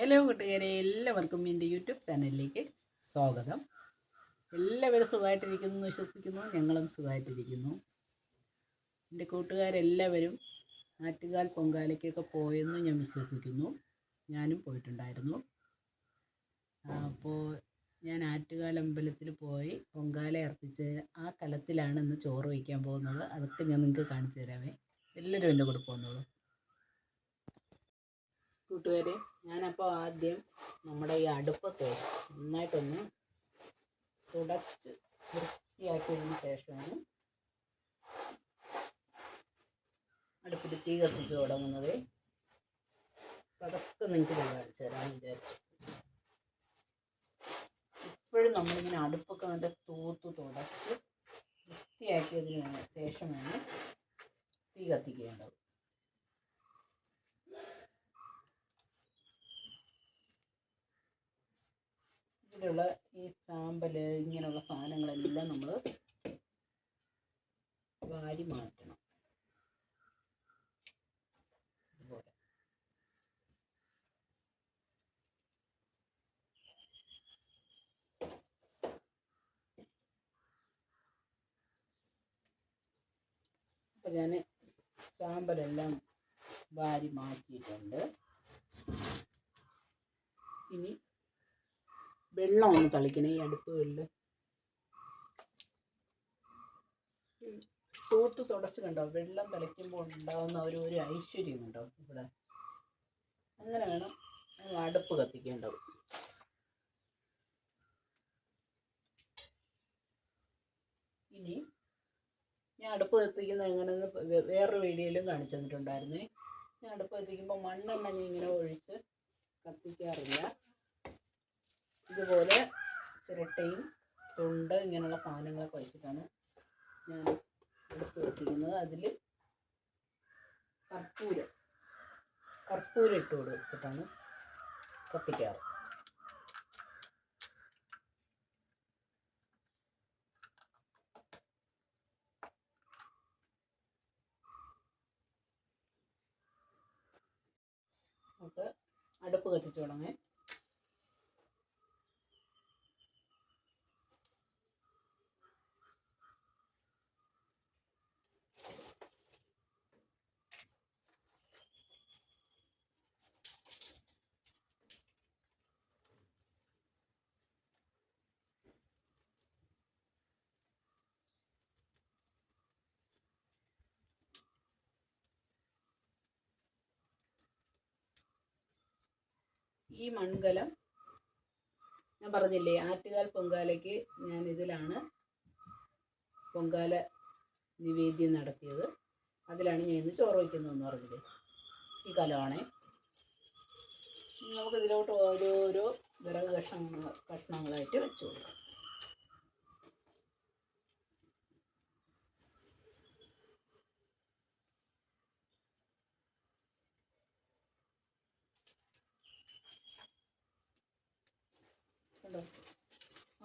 Hello കൂട്ടുകാരെ എല്ലാവർക്കും എന്റെ യൂട്യൂബ് ചാനലിലേക്ക് സ്വാഗതം. എല്ലാവരും സുഖമായിട്ടിരിക്കുന്നു എന്ന് വിശ്വസിക്കുന്നു ഞങ്ങളും സുഖമായിട്ടിരിക്കുന്നു. എന്റെ കൂട്ടുകാരെല്ലാവരും ആറ്റുകാൽ പൊങ്കാലയ്ക്കൊക്കെ പോയെന്ന് ഞാൻ വിശ്വസിക്കുന്നു. ഞാനും പോയിട്ടുണ്ടായിരുന്നു. അപ്പോൾ ഞാൻ ആറ്റുകാൽ അമ്പലത്തിൽ പോയി പൊങ്കാല അർപ്പിച്ച് ആ കലത്തിലാണ് ഇന്ന് ചോറ് വയ്ക്കാൻ പോകുന്നത്. അതൊക്കെ ഞാൻ നിങ്ങൾക്ക് കാണിച്ചു തരാമേ എല്ലാവരും എന്റെ കൂടെ പോകുന്നുള്ളൂ കൂട്ടുകാരെ ഞാനപ്പോൾ ആദ്യം നമ്മുടെ ഈ അടുപ്പത്തെ നന്നായിട്ടൊന്ന് തുടച്ച് വൃത്തിയാക്കിയതിന് ശേഷമാണ് അടുപ്പിൽ തീ കത്തിച്ച് തുടങ്ങുന്നത്. അപ്പം അതൊക്കെ നിങ്ങൾക്ക് ഞാൻ കാണിച്ചു തരാമെന്ന് വിചാരിച്ചു. ഇപ്പോഴും നമ്മളിങ്ങനെ അടുപ്പൊക്കെ നല്ല തൂത്ത് തുടച്ച് വൃത്തിയാക്കിയതിന് ശേഷമാണ് തീ കത്തിക്കേണ്ടത്. ഇതിലുള്ള ഈ ചാമ്പൽ ഇങ്ങനെയുള്ള സാധനങ്ങളെല്ലാം നമ്മൾ വാരി മാറ്റണം. അപ്പം ഞാൻ ചാമ്പലെല്ലാം വാരി മാറ്റിയിട്ടുണ്ട്. ഇനി വെള്ളം ഒന്ന് തളിക്കണം ഈ അടുപ്പ് വെള്ളം തൂത്ത് തുടച്ച് കണ്ടോ? വെള്ളം തളിക്കുമ്പോൾ ഉണ്ടാകുന്ന ഒരു ഒരു ഐശ്വര്യം കണ്ടോ ഇവിടെ? അങ്ങനെ വേണം അടുപ്പ് കത്തിക്കേണ്ടത്. ഇനി ഞാൻ അടുപ്പ് കത്തിക്കുന്നത് എങ്ങനെയെന്ന് വേറൊരു വീഡിയോയിലും കാണിച്ചു തന്നിട്ടുണ്ടായിരുന്നേ. ഞാൻ അടുപ്പ് കത്തിക്കുമ്പോൾ മണ്ണെണ്ണ ഇങ്ങനെ ഒഴിച്ച് കത്തിക്കാറില്ല. ഇതുപോലെ ചിരട്ടയും തൊണ്ട് ഇങ്ങനെയുള്ള സാധനങ്ങളൊക്കെ വെച്ചിട്ടാണ് ഞാൻ എടുത്ത് വെച്ചിരിക്കുന്നത് അതിൽ കർപ്പൂരം കർപ്പൂരം ഇട്ട് കൊടുത്തിട്ടാണ് കത്തിക്കാറ്. നമുക്ക് അടുപ്പ് കത്തിച്ചു തുടങ്ങേ. ഈ മൺകലം ഞാൻ പറഞ്ഞില്ലേ ആറ്റുകാൽ പൊങ്കാലയ്ക്ക് ഞാൻ ഇതിലാണ് പൊങ്കാല നിവേദ്യം നടത്തിയത്. അതിലാണ് ഞാൻ ഇന്ന് ചോറ് വയ്ക്കുന്നതെന്ന് പറഞ്ഞത് ഈ കലമാണേ. നമുക്കിതിലോട്ട് ഓരോരോ വിറക് കഷ്ണങ്ങൾ കഷ്ണങ്ങളായിട്ട് വെച്ച് കൊടുക്കാം കണ്ടോ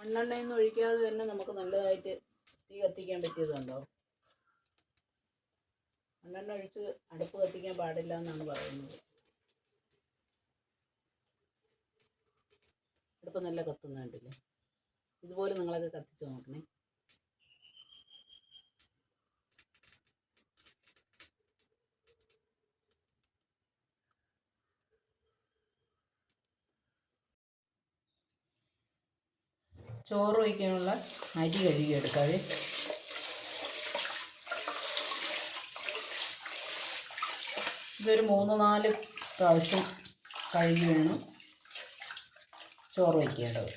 മണ്ണെണ്ണയൊന്നും ഒഴിക്കാതെ തന്നെ നമുക്ക് നല്ലതായിട്ട് തീ കത്തിക്കാൻ പറ്റിയതുണ്ടോ? മണ്ണെണ്ണ ഒഴിച്ച് അടുപ്പ് കത്തിക്കാൻ പാടില്ല എന്നാണ് പറയുന്നത്. അടുപ്പ് നല്ല കത്തുന്നുണ്ടല്ലേ? ഇതുപോലെ നിങ്ങളൊക്കെ കത്തിച്ച് നോക്കണേ. ചോറ് വയ്ക്കാനുള്ള അരി കഴുകി കഴുകിയെടുക്കാതെ ഇതൊരു മൂന്ന് നാല് പ്രാവശ്യം കഴുകി വേണം ചോറ് വയ്ക്കേണ്ടത്.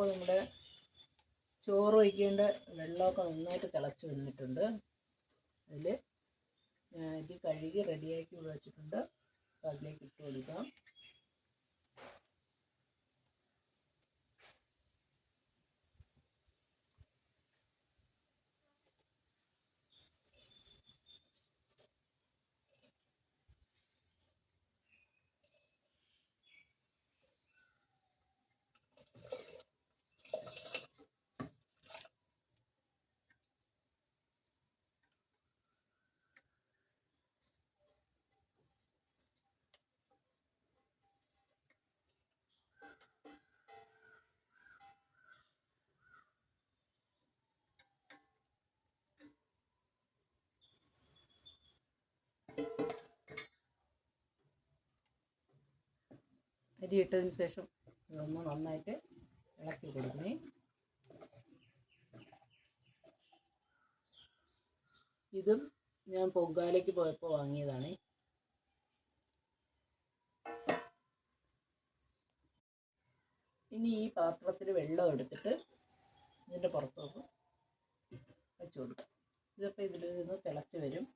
അപ്പോൾ നമ്മുടെ ചോറ് വയ്ക്കേണ്ട വെള്ളമൊക്കെ നന്നായിട്ട് തിളച്ച് വന്നിട്ടുണ്ട്. അതിൽ അരി കഴുകി റെഡിയാക്കി വെച്ചിട്ടുണ്ട്. അതിലേക്ക് ഇട്ട് കൊടുക്കാം. അരി ഇട്ടതിന് ശേഷം ഇതൊന്ന് നന്നായിട്ട് ഇളക്കി കൊടുക്കണേ. ഇതും ഞാൻ പൊങ്കാലയ്ക്ക് പോയപ്പോൾ വാങ്ങിയതാണ്. ഇനി ഈ പാത്രത്തിൽ വെള്ളം എടുത്തിട്ട് ഇതിന്റെ പുറത്തോട്ട് വെച്ച് കൊടുക്കാം. ഇതൊക്കെ ഇതിൽ നിന്ന് തിളച്ച് വരും.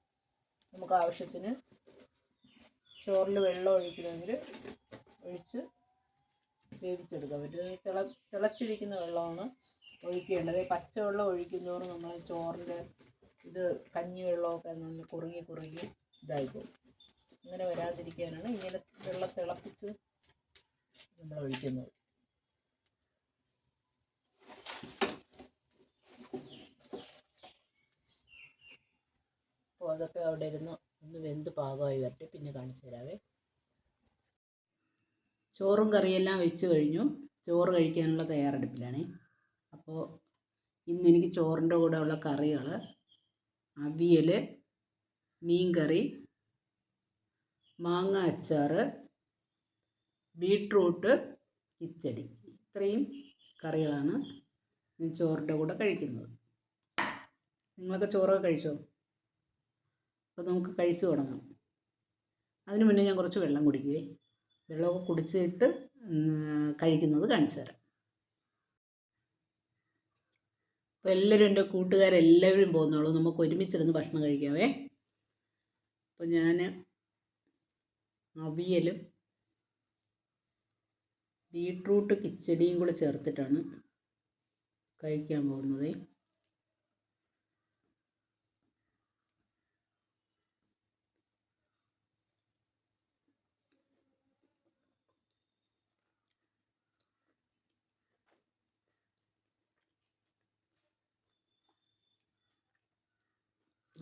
നമുക്ക് ആവശ്യത്തിന് ചോറിൽ വെള്ളം ഒഴിക്കണമെങ്കിൽ ഒഴിച്ച് വേവിച്ചെടുക്കാം ഒരു തിള തിളച്ചിരിക്കുന്ന വെള്ളമാണ് ഒഴിക്കേണ്ടത്. ഈ പച്ചവെള്ളം ഒഴിക്കുന്നതോറും നമ്മൾ ചോറിന്റെ ഇത് കഞ്ഞി വെള്ളമൊക്കെ നല്ല കുറുകി കുറുകി ഇതായിപ്പോകും അങ്ങനെ വരാതിരിക്കാനാണ് ഇങ്ങനെ വെള്ളം തിളപ്പിച്ച് നമ്മൾ ഒഴിക്കുന്നത്. അപ്പോൾ അതൊക്കെ അവിടെ ഇരുന്ന് ഒന്ന് വെന്ത് പാകമായി വരട്ടെ. പിന്നെ കാണിച്ചു തരാവേ. ചോറും കറിയെല്ലാം വെച്ച് കഴിഞ്ഞു. ചോറ് കഴിക്കാനുള്ള തയ്യാറെടുപ്പിലാണ്. അപ്പോൾ ഇന്ന് എനിക്ക് ചോറിന്റെ കൂടെ ഉള്ള കറികൾ അവിയൽ മീൻകറി മാങ്ങ അച്ചാർ ബീട്രൂട്ട് കിച്ചടി. ഇത്രയും കറികളാണ് ഞാൻ ചോറിന്റെ കൂടെ കഴിക്കുന്നത്. നിങ്ങളൊക്കെ ചോറൊക്കെ കഴിച്ചോ? അപ്പോൾ നമുക്ക് കഴിച്ചു തുടങ്ങാം. അതിനു മുന്നേ ഞാൻ കുറച്ച് വെള്ളം കുടിക്കുവേ. വെള്ളമൊക്കെ കുടിച്ചിട്ട് കഴിക്കുന്നത് കാണിച്ചു തരാം. അപ്പോൾ എല്ലാവരും എന്റെ കൂട്ടുകാരെല്ലാവരും പോകുന്നുള്ളൂ നമുക്ക് ഒരുമിച്ചിരുന്ന് ഭക്ഷണം കഴിക്കാവേ. അപ്പോൾ ഞാൻ അവിയലും ബീട്രൂട്ട് കിച്ചടിയും കൂടെ ചേർത്തിട്ടാണ് കഴിക്കാൻ പോകുന്നത്.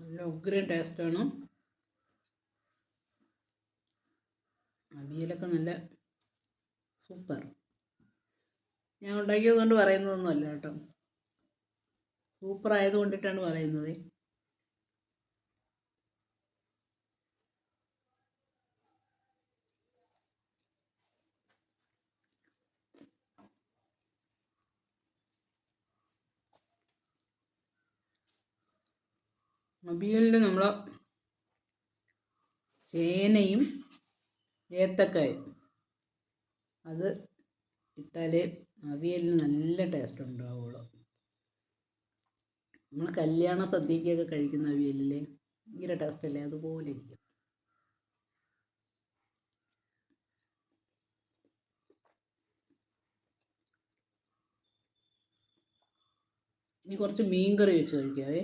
നല്ല ഉഗ്രൻ ടേസ്റ്റാണ്. അവിയലൊക്കെ നല്ല സൂപ്പർ. ഞാൻ ഉണ്ടാക്കിയത് കൊണ്ട് പറയുന്നതൊന്നുമല്ല കേട്ടോ. സൂപ്പർ ആയത് കൊണ്ടിട്ടാണ് പറയുന്നത്. അവിയലിൽ നമ്മൾ ചേനയും ഏത്തക്കായും. അത് ഇട്ടാലേ അവിയലിന് നല്ല ടേസ്റ്റ് ഉണ്ടാവുള്ളൂ. നമ്മൾ കല്യാണ സദ്യക്കൊക്കെ കഴിക്കുന്ന അവിയലില്ലേ ഭയങ്കര ടേസ്റ്റ് അല്ലേ? അതുപോലെ ഇരിക്കും. ഇനി കുറച്ച് മീൻ കറി വെച്ച് കഴിക്കാവേ.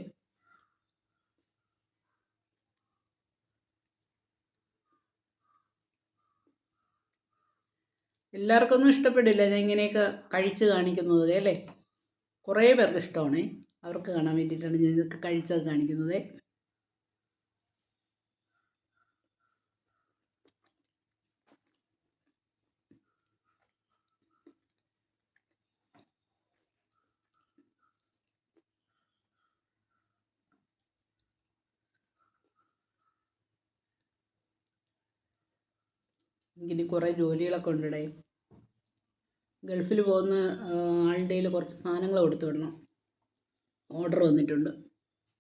എല്ലാവർക്കൊന്നും ഇഷ്ടപ്പെടില്ല. ഞാൻ ഇങ്ങനെയൊക്കെ കഴിച്ച് കാണിക്കുന്നത് അല്ലേ? കുറേ പേർക്ക് ഇഷ്ടമാണ്. അവർക്ക് കാണാൻ വേണ്ടിയിട്ടാണ് ഞാൻ ഇതൊക്കെ കഴിച്ചൊക്കെ കാണിക്കുന്നത്. എനിക്കിനി കുറേ ജോലികളൊക്കെ ഉണ്ടടേ? ഗൾഫിൽ പോകുന്ന ആളുടെ കയ്യിൽ കുറച്ച് സാധനങ്ങൾ കൊടുത്തു വിടണം. ഓർഡർ വന്നിട്ടുണ്ട്.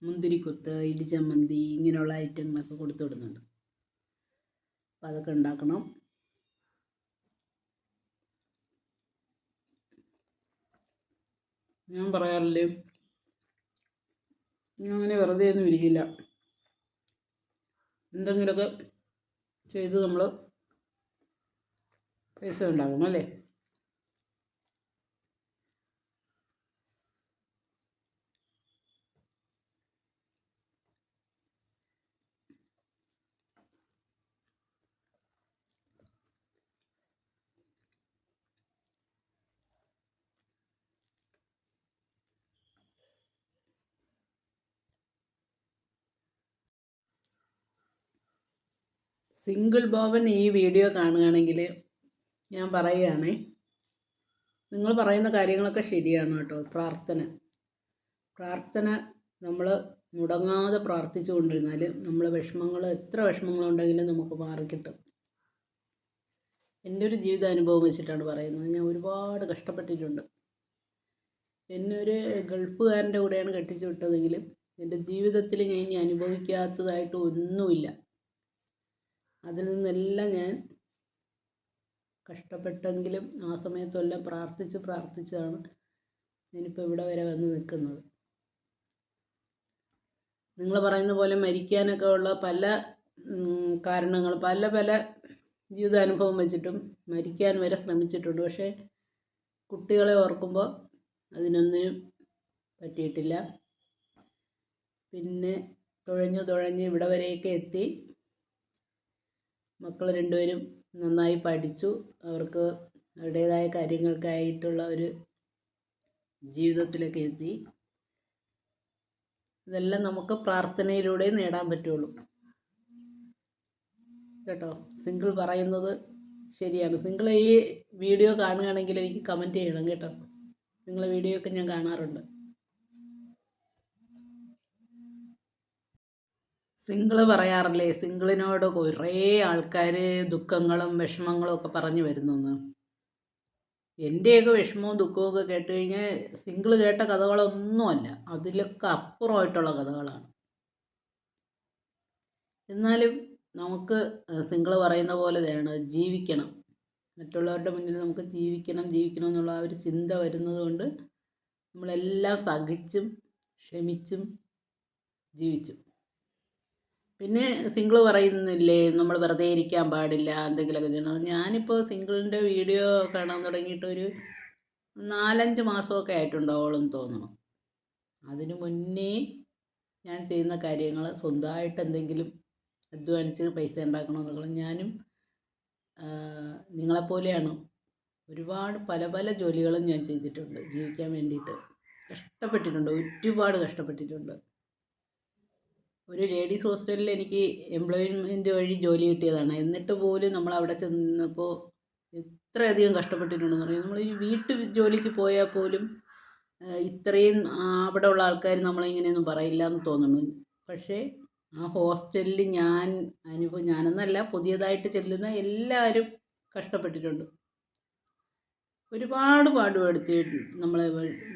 മുന്തിരിക്കുത്ത് ഇടിച്ചമ്മന്തി ഇങ്ങനെയുള്ള ഐറ്റങ്ങളൊക്കെ കൊടുത്തു വിടുന്നുണ്ട്. അപ്പോൾ അതൊക്കെ ഉണ്ടാക്കണം. ഞാൻ പറയാറില്ലേ? ഞാൻ അങ്ങനെ വെറുതെ ഒന്നും ഇരിക്കില്ല. എന്തെങ്കിലുമൊക്കെ ചെയ്ത് നമ്മൾ പൈസ ഉണ്ടാകണം അല്ലേ? സിംഗിൾ ബോബൻ ഈ വീഡിയോ കാണുകയാണെങ്കിൽ ഞാൻ പറയുകയാണേ. നിങ്ങൾ പറയുന്ന കാര്യങ്ങളൊക്കെ ശരിയാണ് കേട്ടോ പ്രാർത്ഥന. പ്രാർത്ഥന നമ്മൾ മുടങ്ങാതെ പ്രാർത്ഥിച്ചു കൊണ്ടിരുന്നാൽ നമ്മൾ വിഷമങ്ങൾ എത്ര വിഷമങ്ങളുണ്ടെങ്കിലും നമുക്ക് മാറിക്കിട്ടും എന്റെ ഒരു ജീവിതാനുഭവം വെച്ചിട്ടാണ് പറയുന്നത്. ഞാൻ ഒരുപാട് കഷ്ടപ്പെട്ടിട്ടുണ്ട്. എന്നെ ഒരു ഗൾഫുകാരന്റെ കൂടെയാണ് കെട്ടിച്ചു വിട്ടതെങ്കിലും എന്റെ ജീവിതത്തിൽ ഞാൻ ഇനി അനുഭവിക്കാത്തതായിട്ട് ഒന്നുമില്ല. അതിൽ നിന്നെല്ലാം ഞാൻ കഷ്ടപ്പെട്ടെങ്കിലും ആ സമയത്തെല്ലാം പ്രാർത്ഥിച്ച് പ്രാർത്ഥിച്ചാണ് ഞാനിപ്പോൾ ഇവിടെ വരെ വന്ന് നിൽക്കുന്നത്. നിങ്ങൾ പറയുന്ന പോലെ മരിക്കാനൊക്കെ ഉള്ള പല കാരണങ്ങൾ പല പല ജീവിതാനുഭവം വെച്ചിട്ടും മരിക്കാൻ വരെ ശ്രമിച്ചിട്ടുണ്ട്. പക്ഷേ കുട്ടികളെ ഓർക്കുമ്പോൾ അതിനൊന്നിനും പറ്റിയിട്ടില്ല. പിന്നെ തുഴഞ്ഞു തുഴഞ്ഞ് ഇവിടെ വരെയൊക്കെ എത്തി. മക്കൾ രണ്ടുപേരും നന്നായി പഠിച്ചു. അവർക്ക് അവരുടേതായ കാര്യങ്ങൾക്കായിട്ടുള്ള ഒരു ജീവിതത്തിലൊക്കെ എത്തി. ഇതെല്ലാം നമുക്ക് പ്രാർത്ഥനയിലൂടെ നേടാൻ പറ്റുള്ളൂ. കേട്ടോ? സിംഗിൾ പറയുന്നത് ശരിയാണ്. നിങ്ങൾ ഈ വീഡിയോ കാണുകയാണെങ്കിൽ എനിക്ക് കമന്റ് ചെയ്യണം കേട്ടോ. നിങ്ങളെ വീഡിയോ ഒക്കെ ഞാൻ കാണാറുണ്ട്. സിംഗിൾ പറയാറില്ലേ? സിംഗിളിനോട് കുറേ ആൾക്കാർ ദുഃഖങ്ങളും വിഷമങ്ങളും ഒക്കെ പറഞ്ഞു വരുന്നെന്ന്. എന്റെയൊക്കെ വിഷമവും ദുഃഖവും ഒക്കെ കേട്ട് കഴിഞ്ഞാൽ സിംഗിൾ കേട്ട കഥകളൊന്നുമല്ല. അതിലൊക്കെ അപ്പുറമായിട്ടുള്ള കഥകളാണ്. എന്നാലും നമുക്ക് സിംഗിൾ പറയുന്ന പോലെ തന്നെയാണ്. ജീവിക്കണം. മറ്റുള്ളവരുടെ മുന്നിൽ നമുക്ക് ജീവിക്കണം ജീവിക്കണം എന്നുള്ള ആ ഒരു ചിന്ത വരുന്നത് കൊണ്ട് നമ്മളെല്ലാം സഹിച്ചും ക്ഷമിച്ചും ജീവിച്ചു. പിന്നെ സിംഗിൾ പറയുന്നില്ലേ നമ്മൾ വെറുതെ ഇരിക്കാൻ പാടില്ല എന്തെങ്കിലുമൊക്കെ ചെയ്യണം ഞാനിപ്പോൾ സിംഗിളിന്റെ വീഡിയോ കാണാൻ തുടങ്ങിയിട്ട് ഒരു നാലഞ്ച് മാസമൊക്കെ ആയിട്ടുണ്ടാവുള്ളൂ തോന്നണം അതിനു മുന്നേ ഞാൻ ചെയ്യുന്ന കാര്യങ്ങൾ സ്വന്തമായിട്ട് എന്തെങ്കിലും അധ്വാനിച്ച് പൈസ ഉണ്ടാക്കണമെന്നുള്ള ഞാനും നിങ്ങളെപ്പോലെയാണ് ഒരുപാട് പല പല ജോലികളും ഞാൻ ചെയ്തിട്ടുണ്ട്. ജീവിക്കാൻ വേണ്ടിയിട്ട് കഷ്ടപ്പെട്ടിട്ടുണ്ട് ഒരുപാട് കഷ്ടപ്പെട്ടിട്ടുണ്ട്. ഒരു ലേഡീസ് ഹോസ്റ്റലിൽ എനിക്ക് എംപ്ലോയ്മെന്റ് വഴി ജോലി കിട്ടിയതാണ്. എന്നിട്ട് പോലും നമ്മൾ അവിടെ ചെന്നപ്പോൾ ഇത്രയധികം കഷ്ടപ്പെട്ടിട്ടുണ്ടെന്ന് പറയും. നമ്മൾ ഈ വീട്ടു ജോലിക്ക് പോയാൽ പോലും ഇത്രയും അവിടെ ഉള്ള ആൾക്കാർ നമ്മളിങ്ങനെയൊന്നും പറയില്ല എന്ന് തോന്നുന്നു. പക്ഷേ ആ ഹോസ്റ്റലിൽ ഞാൻ അനുഭവം ഞാനെന്നല്ല പുതിയതായിട്ട് ചെല്ലുന്ന എല്ലാവരും കഷ്ടപ്പെട്ടിട്ടുണ്ട്. ഒരുപാട് പാടുപെടുത്തി നമ്മളെ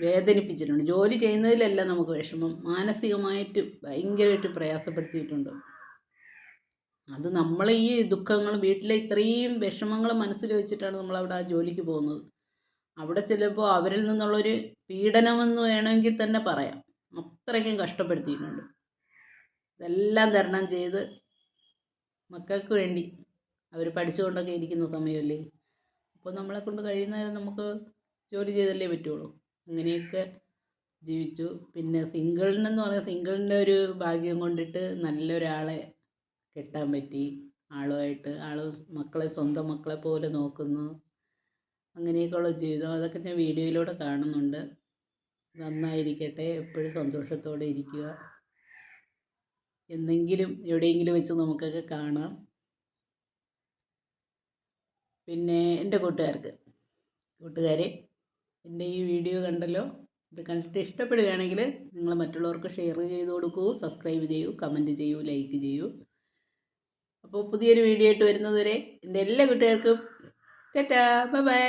വേദനിപ്പിച്ചിട്ടുണ്ട്. ജോലി ചെയ്യുന്നതിലല്ല നമുക്ക് വിഷമം. മാനസികമായിട്ട് ഭയങ്കരമായിട്ട് പ്രയാസപ്പെടുത്തിയിട്ടുണ്ട്. അത് നമ്മൾ ഈ ദുഃഖങ്ങൾ വീട്ടിലെ ഇത്രയും വിഷമങ്ങൾ മനസ്സിൽ വെച്ചിട്ടാണ് നമ്മൾ അവിടെ ആ ജോലിക്ക് പോകുന്നത്. അവിടെ ചിലപ്പോൾ അവരിൽ നിന്നുള്ളൊരു പീഡനമെന്ന് വേണമെങ്കിൽ തന്നെ പറയാം. അത്രയ്ക്കും കഷ്ടപ്പെടുത്തിയിട്ടുണ്ട്. ഇതെല്ലാം തരണം ചെയ്ത് മക്കൾക്ക് വേണ്ടി അവർ പഠിച്ചുകൊണ്ടൊക്കെ ഇരിക്കുന്ന സമയമല്ലേ? അപ്പോൾ നമ്മളെ കൊണ്ട് കഴിയുന്ന നമുക്ക് ജോലി ചെയ്തല്ലേ പറ്റുള്ളൂ. അങ്ങനെയൊക്കെ ജീവിച്ചു. പിന്നെ സിംഗിളിനെന്ന് പറഞ്ഞാൽ സിംഗിളിന്റെ ഒരു ഭാഗ്യം കൊണ്ടിട്ട് നല്ലൊരാളെ കെട്ടാൻ പറ്റി. ആളുമായിട്ട് ആൾ മക്കളെ സ്വന്തം മക്കളെ പോലെ നോക്കുന്നു. അങ്ങനെയൊക്കെയുള്ള ജീവിതം. അതൊക്കെ ഞാൻ വീഡിയോയിലൂടെ കാണുന്നുണ്ട്. നന്നായിരിക്കട്ടെ. എപ്പോഴും സന്തോഷത്തോടെ ഇരിക്കുക. എന്നെങ്കിലും എവിടെയെങ്കിലും വെച്ച് നമുക്കൊക്കെ കാണാം. പിന്നെ എന്റെ കൂട്ടുകാർക്ക്. കൂട്ടുകാരെ എന്റെ ഈ വീഡിയോ കണ്ടല്ലോ? ഇത് കണ്ടിട്ട് ഇഷ്ടപ്പെടുകയാണെങ്കിൽ നിങ്ങൾ മറ്റുള്ളവർക്ക് ഷെയർ ചെയ്ത് കൊടുക്കൂ സബ്സ്ക്രൈബ് ചെയ്യൂ കമന്റ് ചെയ്യൂ ലൈക്ക് ചെയ്യൂ. അപ്പോൾ പുതിയൊരു വീഡിയോ ആയിട്ട് വരുന്നതുവരെ എന്റെ എല്ലാ കൂട്ടുകാർക്കും ടാറ്റാ ബൈ ബൈ.